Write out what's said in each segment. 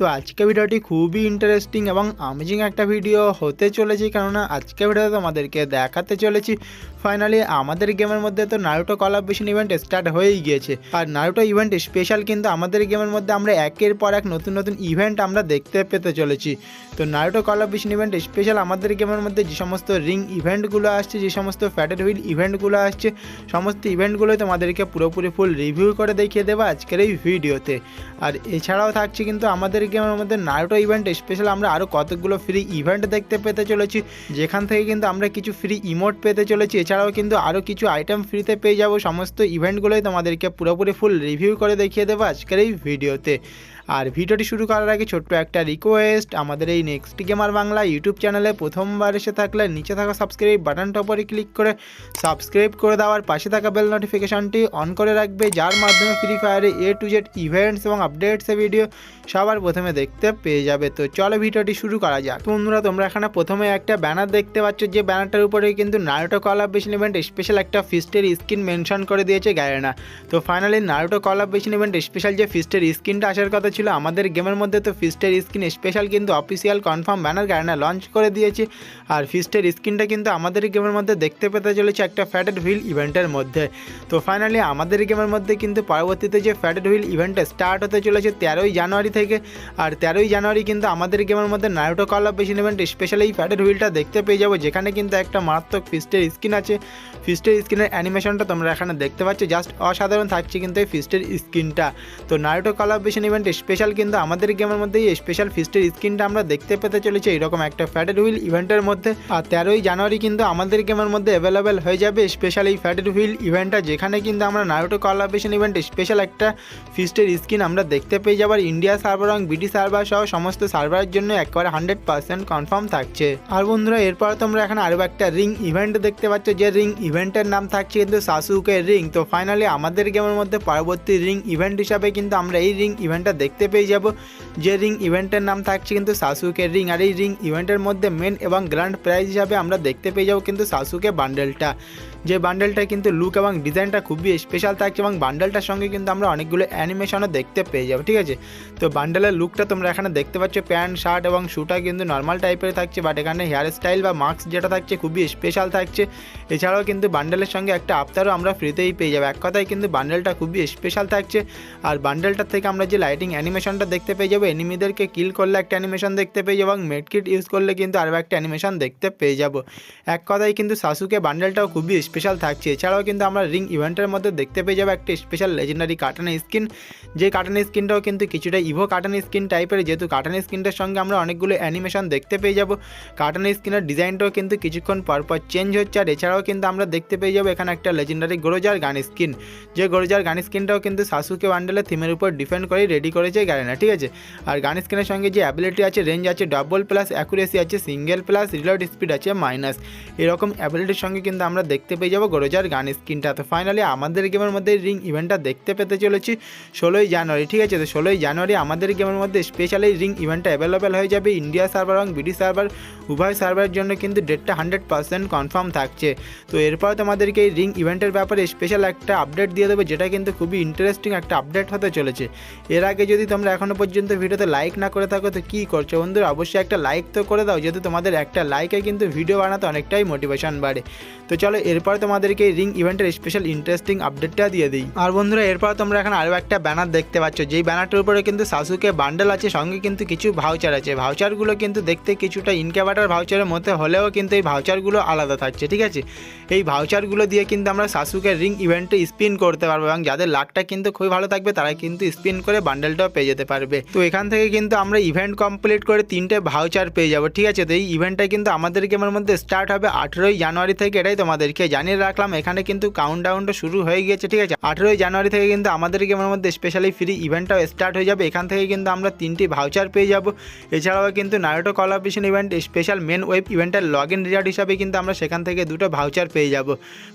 তো আজকে ভিডিওটি খুবই ইন্টারেস্টিং এবং আমেজিং একটা ভিডিও হতে চলেছে, কেননা আজকে ভিডিওতে তোমাদেরকে দেখাতে চলেছি ফাইনালি আমাদের গেমের মধ্যে তো নারুটো কলাবেশন ইভেন্ট স্টার্ট হয়েই গিয়েছে। আর নারুটো ইভেন্ট স্পেশাল কিন্তু আমাদের গেমের মধ্যে আমরা একের পর এক নতুন নতুন ইভেন্ট আমরা দেখতে পেতে চলেছি। তো নারুটো কলাবেশন ইভেন্ট স্পেশাল আমাদের গেমের মধ্যে যে সমস্ত রিং ইভেন্টগুলো আসছে, যে সমস্ত ফ্যাটেড হুইল ইভেন্টগুলো আসছে, সমস্ত ইভেন্টগুলোই তোমাদেরকে পুরোপুরি ফুল রিভিউ করে দেখিয়ে দেবো আজকের এই ভিডিওতে আর এছাড়াও থাকছে কিন্তু আমাদের গেমের মধ্যে নারুটো ইভেন্ট স্পেশাল আমরা আরও কতগুলো ফ্রি ইভেন্ট দেখতে পেতে চলেছি, যেখান থেকে কিন্তু আমরা কিছু ফ্রি ইমোট পেতে চলেছি। এছাড়াও কিন্তু আরও কিছু আইটেম ফ্রিতে পেয়ে যাব। সমস্ত ইভেন্টগুলোই তোমাদেরকে পুরোপুরি ফুল রিভিউ করে দেখিয়ে দেবো আজকের এই ভিডিওতে আর ভিডিওটি শুরু করার আগে ছোট্ট একটা রিকোয়েস্ট আমাদের এই নেক্সট গেমার বাংলা ইউটিউব চ্যানেলে প্রথমবার এসে থাকলে নিচে থাকা সাবস্ক্রাইব বাটনটা উপরে ক্লিক করে সাবস্ক্রাইব করে দেওয়ার পাশে থাকা বেল নোটিফিকেশনটি অন করে রাখবে, যার মাধ্যমে ফ্রি ফায়ারে এ টু জেড ইভেন্টস এবং আপডেটসের ভিডিও সবার প্রথমে দেখতে পেয়ে যাবে। তো চলো ভিডিওটি শুরু করা যাক। বন্ধুরা, তোমরা এখানে প্রথমে একটা ব্যানার দেখতে পাচ্ছ, যে ব্যানারটার উপরে কিন্তু নারুটো কলাবেশন ইভেন্ট স্পেশাল একটা ফিস্টের স্কিন মেনশন করে দিয়েছে গ্যারেনা তো finally Naruto collaboration event special যে ফিস্টের স্কিনটা আসার কথা ছিল। আমাদের গেমের মধ্যে তো ফিস্টের স্কিন স্পেশাল কিন্তু official confirm banner Garena launch করে দিয়েছে। আর ফিস্টের স্কিনটা কিন্তু আমাদের গেমের মধ্যে দেখতে পেতে চলেছে একটা ফ্যাটেড হুইল ইভেন্টের মধ্যে। তো ফাইনালি আমাদের গেমের মধ্যে কিন্তু পরবর্তীতে যে ফ্যাটেড হুইল ইভেন্টটা স্টার্ট হতে চলেছে তেরোই জানুয়ারি থেকে। আর তেরোই জানুয়ারি কিন্তু আমাদের গেমের মধ্যে নাইটো কল অফ কলাবেশন ইভেন্ট স্পেশালি এই ফ্যাটেড হুইলটা দেখতে পেয়ে যাব, যেখানে কিন্তু একটা মারাত্মক ফিস্টের স্কিন আছে। ফিস্টের স্কিনের অ্যানিমেশনটা তোমরা এখানে দেখতে পাচ্ছ জাস্ট অসাধারণ থাকছে কিন্তু এই ফিস্টের স্কিনটা। তো নাইটো কল অফ কলাবেশন ইভেন্ট স্পেশাল কিন্তু আমাদের গেমের মধ্যে এই স্পেশাল ফিস্টের স্কিনটা আমরা দেখতে পেতে চলেছি এরকম একটা ফ্যাটেড হুইল ইভেন্টের মধ্যে। আর তেরোই জানুয়ারি কিন্তু আমাদের গেমের মধ্যে অ্যাভেলেবেল হয়ে যাবে স্পেশাল এই ফ্যাটেড হুইল ইভেন্টটা যেখানে কিন্তু আমরা নারুটো কলাবেশন ইভেন্ট স্পেশাল একটা ফিস্টের স্কিন আমরা দেখতে পেয়ে যাবার ইন্ডিয়া সার্ভার এবং বিডি সার্ভার সহ সমস্ত সার্ভারের জন্য একবারে হান্ড্রেড পার্সেন্ট কনফার্ম থাকছে। আর বন্ধুরা, এরপর তোমরা এখানে আরও একটা রিং ইভেন্ট দেখতে পাচ্ছ, যে রিং ইভেন্টের নাম থাকছে কিন্তু সাসুকে রিং তো ফাইনালি আমাদের গেমের মধ্যে পরবর্তী রিং ইভেন্ট হিসাবে কিন্তু আমরা এই রিং ইভেন্টটা দেখতে পেয়ে যাব। যে রিং ইভেন্টের নাম থাকছে কিন্তু সাসুকে রিং আর এই রিং ইভেন্টের মধ্যে মেন এবং গ্র্যান্ড প্রাইজ হিসাবে আমরা দেখতে পেয়ে যাব কিন্তু সাসুকে বান্ডেলটা যে বান্ডেলটা কিন্তু লুক এবং ডিজাইনটা খুবই স্পেশাল থাকছে এবং বান্ডেলটার সঙ্গে কিন্তু আমরা অনেকগুলো অ্যানিমেশনও দেখতে পেয়ে যাব, ঠিক আছে? তো বান্ডেলের লুকটা তোমরা এখানে দেখতে পাচ্ছ প্যান্ট শার্ট এবং শ্যুটা কিন্তু নর্মাল টাইপের থাকছে বাট এখানে হেয়ার স্টাইল বা মাস্ক যেটা থাকছে খুবই স্পেশাল থাকছে। এছাড়াও কিন্তু বান্ডেলের সঙ্গে একটা আফতারও আমরা ফ্রিতেই পেয়ে যাব। এক কথায় কিন্তু বান্ডেলটা খুবই স্পেশাল থাকছে। আর বান্ডেলটার থেকে আমরা যে লাইটিং অ্যানিমেশনটা দেখতে পেয়ে যাব, এনিমিদেরকে কিল করলে একটা অ্যানিমেশন দেখতে পেয়ে যাব এবং মেডকিট ইউজ করলে কিন্তু আরও একটা অ্যানিমেশন দেখতে পেয়ে যাব। এক কথায় কিন্তু সাসুকে বান্ডেলটাও খুবই স্পেশাল থাকছে। এছাড়াও কিন্তু আমরা রিং ইভেন্টের মধ্যে দেখতে পেয়ে যাব একটা স্পেশাল লেজেন্ডারি কাটানো স্কিন যে কাটানো স্কিনটাও কিন্তু কিছুটা ইভো কাটানো স্কিন টাইপের যেহেতু কাটানো স্কিনটার সঙ্গে আমরা অনেকগুলো অ্যানিমেশন দেখতে পেয়ে যাব। কাটানো স্কিনের ডিজাইনটাও কিন্তু কিছুক্ষণ পরপর চেঞ্জ হচ্ছে। আর এছাড়াও কিন্তু আমরা দেখতে পেয়ে যাব এখানে একটা লেজেন্ডারি গোরোজার গান স্কিন যে গোরোজার গান স্কিনটাও কিন্তু সাসুকে বান্ডেলের থিমের উপর ডিপেন্ড করেই রেডি করেছে গ্যারেনা ঠিক আছে? আর গান স্কিনের সঙ্গে যে অ্যাবিলিটি আছে রেঞ্জ আছে ডবল প্লাস অ্যাকুরেসি আছে সিঙ্গেল প্লাস রিলোড স্পিড আছে মাইনাস এরকম অ্যাবিলিটির সঙ্গে কিন্তু আমরা দেখতে পেয়ে যাব গোরোজার গান স্ক্রিনটা। তো ফাইনালি আমাদের গেমের মধ্যে রিং ইভেন্টটা দেখতে পেতে চলেছি ষোলোই জানুয়ারি, ঠিক আছে? তো ষোলোই জানুয়ারি আমাদের গেমের মধ্যে স্পেশালি রিং ইভেন্টটা অ্যাভেলেবেল হয়ে যাবে। ইন্ডিয়া সার্ভার এবং বিডি সার্ভার উভয় সার্ভারের জন্য কিন্তু ডেটটা হান্ড্রেড পার্সেন্ট কনফার্ম থাকছে। তো এরপর তোমাদেরকে এই রিং ইভেন্টের ব্যাপারে স্পেশাল একটা আপডেট দিয়ে দেবে, যেটা কিন্তু খুবই ইন্টারেস্টিং একটা আপডেট হতে চলেছে। এর আগে যদি তোমরা এখনও পর্যন্ত ভিডিওতে লাইক না করে থাকো, তো কী করছ বন্ধুরা? অবশ্যই একটা লাইক তো করে দাও, যেহেতু তোমাদের একটা লাইকে কিন্তু ভিডিও বানাতে অনেকটাই মোটিভেশন বাড়ে। তো চলো এরপর তোমাদেরকে এই রিং ইভেন্টের স্পেশাল ইন্টারেস্টিং আপডেটটা দিয়ে দিই। আর বন্ধুরা, এরপর তোমরা এখন আরও একটা ব্যানার দেখতে পাচ্ছ। যেই ব্যানারটার উপরে কিন্তু সাসুকে বান্ডেল আছে, সঙ্গে কিন্তু কিছু ভাউচার আছে। ভাউচারগুলো কিন্তু দেখতে কিছুটা ইনক্যাবাটার ভাউচারের মধ্যে হলেও কিন্তু এই ভাউচারগুলো আলাদা থাকছে, ঠিক আছে? এই ভাউচারগুলো দিয়ে কিন্তু আমরা সাসুকে রিং ইভেন্টে স্পিন করতে পারব এবং যাদের লাকটা কিন্তু খুবই ভালো থাকবে, তারা কিন্তু স্পিন করে বান্ডেলটাও পেয়ে যেতে পারবে। তো এখান থেকে কিন্তু আমরা ইভেন্ট কমপ্লিট করে তিনটে ভাউচার পেয়ে যাব, ঠিক আছে? তো এই ইভেন্টটা কিন্তু আমাদের গেমের মধ্যে স্টার্ট হবে আঠেরোই জানুয়ারি থেকে, এটাই তোমাদেরকে জানিয়ে রাখলাম, এখানে কিন্তু কাউন্ট ডাউনটা শুরু হয়ে গিয়েছে, ঠিক আছে? আঠেরোই জানুয়ারি থেকে কিন্তু আমাদের গেমের মধ্যে স্পেশালি ফ্রি ইভেন্টটাও স্টার্ট হয়ে যাবে। এখান থেকে কিন্তু আমরা তিনটি ভাউচার পেয়ে যাব। এছাড়াও কিন্তু Naruto collaboration event special main web ইভেন্টের লগ ইন রিজার্ট হিসাবে কিন্তু আমরা সেখান থেকে দুটো ভাউচার পেয়ে যাব।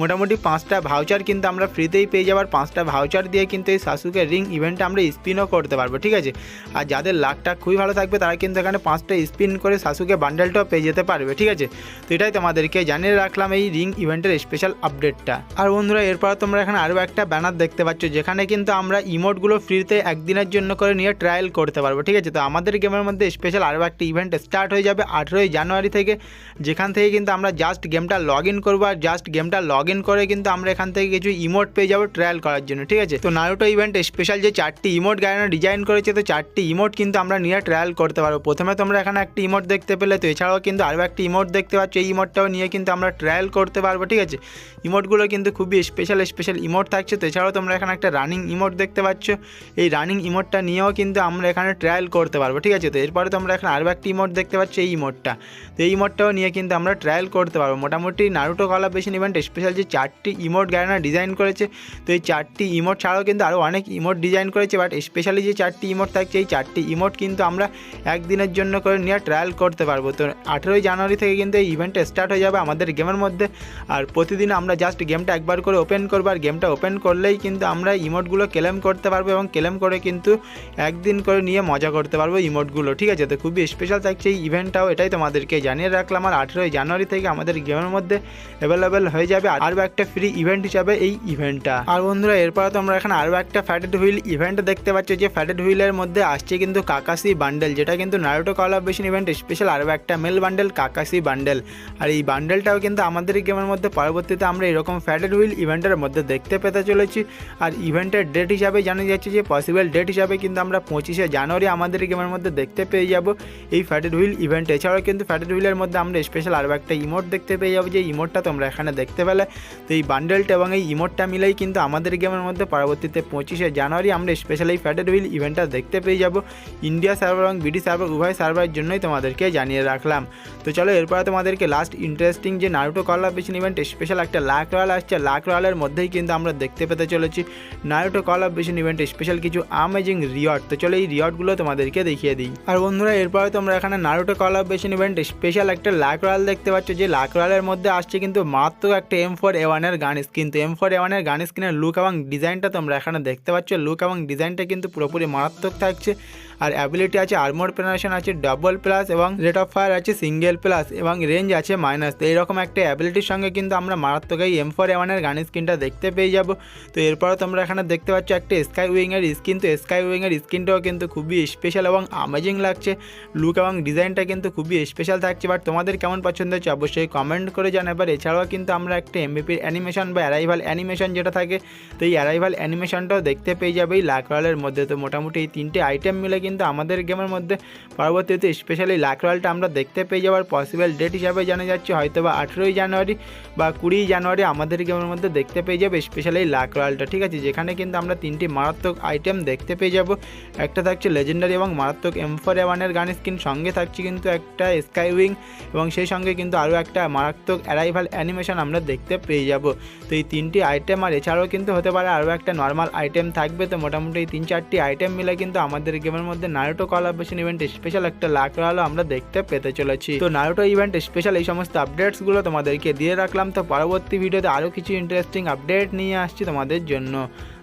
মোটামুটি পাঁচটা ভাউচার কিন্তু আমরা ফ্রিতেই পেয়ে যাবার পাঁচটা ভাউচার দিয়ে কিন্তু এই সাসুকে রিং ইভেন্টে আমরা স্পিনও করতে পারব, ঠিক আছে? আর যাদের লাকটা খুবই ভালো থাকবে, তারা কিন্তু এখানে পাঁচটা স্পিন করে শাশুকে বান্ডেলটাও পেয়ে যেতে পারবে, ঠিক আছে? তো এটাই তোমাদেরকে জানিয়ে রাখলাম, এই রিং ইভেন্টের স্পেশাল আপডেটটা আর বন্ধুরা, এরপর তোমরা এখানে আরও একটা ব্যানার দেখতে পাচ্ছ, যেখানে কিন্তু আমরা ইমোটগুলো ফ্রিতে একদিনের জন্য করে নিয়ে ট্রায়াল করতে পারব, ঠিক আছে? তো আমাদের গেমের মধ্যে স্পেশাল আরও একটা ইভেন্ট স্টার্ট হয়ে যাবে আঠেরোই জানুয়ারি থেকে, যেখান থেকে কিন্তু আমরা জাস্ট গেমটা লগ ইন করব, আর জাস্ট গেমটা লগ ইন করে কিন্তু আমরা এখান থেকে কিছু ইমোট পেয়ে যাব ট্রায়াল করার জন্য, ঠিক আছে? তো নারুটো ইভেন্ট স্পেশাল যে চারটি ইমোট গায়না ডিজাইন করেছে, তো চারটি ইমোট কিন্তু আমরা নিয়ে ট্রায়াল করতে পারব। প্রথমে তোমরা এখানে একটি ইমোট দেখতে পেলে, তো এছাড়াও কিন্তু আরও একটি ইমোট দেখতে পাচ্ছ, এই ইমোটটাও নিয়ে কিন্তু আমরা ট্রায়াল করতে পারব, ঠিক আছে? ইমোটগুলো কিন্তু খুবই স্পেশাল স্পেশাল ইমোট থাকছে। তো এছাড়াও তোমরা এখানে একটা রানিং ইমোট দেখতে পাচ্ছ। এই রানিং ইমোটটা নিয়েও কিন্তু আমরা এখানে ট্রায়াল করতে পারব, ঠিক আছে? তো এরপরে তোমরা এখানে আরও একটি ইমোট দেখতে পাচ্ছ, এই ইমোটটা। তো এই ইমোটটাও নিয়ে কিন্তু আমরা ট্রায়াল করতে পারব। মোটামুটি নারুটো কলা কলাবেশন ইভেন্ট স্পেশাল যে চারটি ইমোট গায়না ডিজাইন করেছে, তো এই চারটি ইমোট ছাড়াও কিন্তু আরও অনেক ইমোট ডিজাইন করেছে বাট স্পেশালি যে চারটি ইমোট থাকছে, এই চারটি ইমোট কিন্তু আমরা একদিনের জন্য করে নিয়ে ট্রায়াল করতে পারব। তো আঠেরোই জানুয়ারি থেকে কিন্তু এই ইভেন্টটা স্টার্ট হয়ে যাবে আমাদের গেমের মধ্যে। আর প্রতিদিন আমরা জাস্ট গেমটা একবার করে ওপেন করব আর গেমটা ওপেন করলেই কিন্তু আমরা ইমোটগুলো ক্লেম করতে পারব এবং ক্লেম করে কিন্তু একদিন করে নিয়ে মজা করতে পারব ইমোটগুলো ঠিক আছে? তো খুবই স্পেশাল থাকছে এই ইভেন্টটাও এটাই তোমাদেরকে জানিয়ে রাখলাম। আর আঠেরোই জানুয়ারি থেকে আমাদের গেমের মধ্যে অ্যাভেলেবেল হয়ে যাবে আরও একটা ফ্রি ইভেন্ট হিসাবে এই ইভেন্টটা আর বন্ধুরা, এরপরে তোমরা এখানে আরও একটা ফ্যাটেড হুইল ইভেন্ট দেখতে পাচ্ছ। যে ফ্যাটেড হুইলের মধ্যে আসছে কিন্তু কাকাসি বান্ডেল যেটা কিন্তু নারুটো কলাবেশন ইভেন্ট স্পেশাল আরও একটা মেল বান্ডেল কাকাসি বান্ডেল আর এই বান্ডেলটাও কিন্তু আমাদের গেমের মধ্যে পরবর্তীতে আমরা এরকম ফ্যাটেড হুইল ইভেন্টের মধ্যে দেখতে পেতে চলেছি। আর ইভেন্টের ডেট হিসাবে জানা যাচ্ছে যে পসিবল ডেট হিসাবে কিন্তু আমরা পঁচিশে জানুয়ারি আমাদের গেমের মধ্যে দেখতে পেয়ে যাব। এই ফ্যাটেড হুইল ইভেন্ট এছাড়াও কিন্তু ফ্যাটেড হুইলের মধ্যে আমরা স্পেশাল আরও একটা ইমোট দেখতে পেয়ে যাব, যে ইমোটটা তোমরা এখানে দেখতে পেলে। তো এই বান্ডেলটা এবং এই ইমোটটা মিলেই কিন্তু আমাদের গেমের মধ্যে পরবর্তীতে পঁচিশে জানুয়ারি আমরা স্পেশাল এই ফ্যাটেড হুইল ইভেন্টটা দেখতে পেয়ে যাব। ইন্ডিয়া সার্ভার এবং বিডি সার্ভার উভয় সার্ভারের জন্যই তোমাদেরকে জানিয়ে রাখলাম। তো চলো এরপরে তোমাদেরকে লাস্ট ইন্টারেস্টিং যে নারুটো কলাবেশন ইভেন্ট স্পেশাল একটা লাক রয়্যাল আসছে। লাক রয়্যালের মধ্যেই কিন্তু আমরা দেখতে পেতে চলেছি নারুটো কলাবেশন ইভেন্ট স্পেশাল কিছু আমেজিং রিওয়ার্ড তো চলো এই রিওয়ার্ডগুলো তোমাদেরকে দেখিয়ে দিই। আর বন্ধুরা, এরপরে তোমরা এখানে নারুটো কলাবেশন ইভেন্ট স্পেশাল একটা লাক রয়্যাল দেখতে পাচ্ছ। যে লাক রয়্যালের মধ্যে আসছে কিন্তু মাত্র একটা এম ফোর এ ওয়ানের গান স্কিন তো এম ফোর এ ওয়ানের গান স্কিনের লুক এবং ডিজাইনটা তোমরা এখানে দেখতে পাচ্ছ। লুক এবং ডিজাইনটা কিন্তু পুরোপুরি মারাত্মক থাকছে। আর অ্যাবিলিটি আছে আর্মোর পেনারেশন আছে ডাবল প্লাস এবং রেট অফ ফায়ার আছে সিঙ্গেল প্লাস এবং রেঞ্জ আছে মাইনাস তো এইরকম একটা অ্যাবিলিটির সঙ্গে কিন্তু আমরা মারাত্মক এই এম ফোর এওয়ানের গানের স্কিনটা দেখতে পেয়ে যাব। তো এরপরে তোমরা এখানে দেখতে পাচ্ছ একটা স্কাই উইংয়ের স্কিন তো স্কাই উইংয়ের স্কিনটাও কিন্তু খুবই স্পেশাল এবং আমেজিং লাগছে। লুক এবং ডিজাইনটা কিন্তু খুবই স্পেশাল থাকছে। বাট তোমাদের কেমন পছন্দ হচ্ছে অবশ্যই কমেন্ট করে জানাবার এছাড়াও কিন্তু আমরা একটা এমবিপির অ্যানিমেশন বা অ্যারাইভাল অ্যানিমেশন যেটা থাকে, তো এই অ্যারাইভাল অ্যানিমেশনটাও দেখতে পেয়ে যাবে এই লাক রয়্যালের মধ্যে। তো মোটামুটি এই তিনটে আইটেম মিলে কিন্তু আমাদের গেমের মধ্যে পরবর্তীতে স্পেশালি লাক রয়্যালটা আমরা দেখতে পেয়ে যাওয়ার পসিবল ডেট হিসাবে জানা যাচ্ছে হয়তো বা আঠেরোই জানুয়ারি বা কুড়ি জানুয়ারি আমাদের গেমের মধ্যে দেখতে পেয়ে যাবে স্পেশালি লাক রয়্যালটা ঠিক আছে? যেখানে কিন্তু আমরা তিনটি মারাত্মক আইটেম দেখতে পেয়ে যাব। একটা থাকছে লেজেন্ডারি এবং মারাত্মক এম ফোর ওয়ানের গান স্কিন সঙ্গে থাকছে কিন্তু একটা স্কাই উইং এবং সেই সঙ্গে কিন্তু আরও একটা মারাত্মক অ্যারাইভাল অ্যানিমেশন আমরা দেখতে পেয়ে যাব। তো এই তিনটি আইটেম আর এছাড়াও কিন্তু হতে পারে আরও একটা নর্মাল আইটেম থাকবে। তো মোটামুটি এই তিন চারটি আইটেম মিলে কিন্তু আমাদের গেমের মধ্যে নারুটো কলাবেশন ইভেন্ট স্পেশাল একটা লাখ আলো আমরা দেখতে পেতে চলেছি। তো নারুটো ইভেন্ট স্পেশাল এই সমস্ত আপডেটসগুলো তোমাদেরকে দিয়ে রাখলাম। তো পরবর্তী ভিডিওতে আরও কিছু ইন্টারেস্টিং আপডেট নিয়ে আসছি তোমাদের জন্য।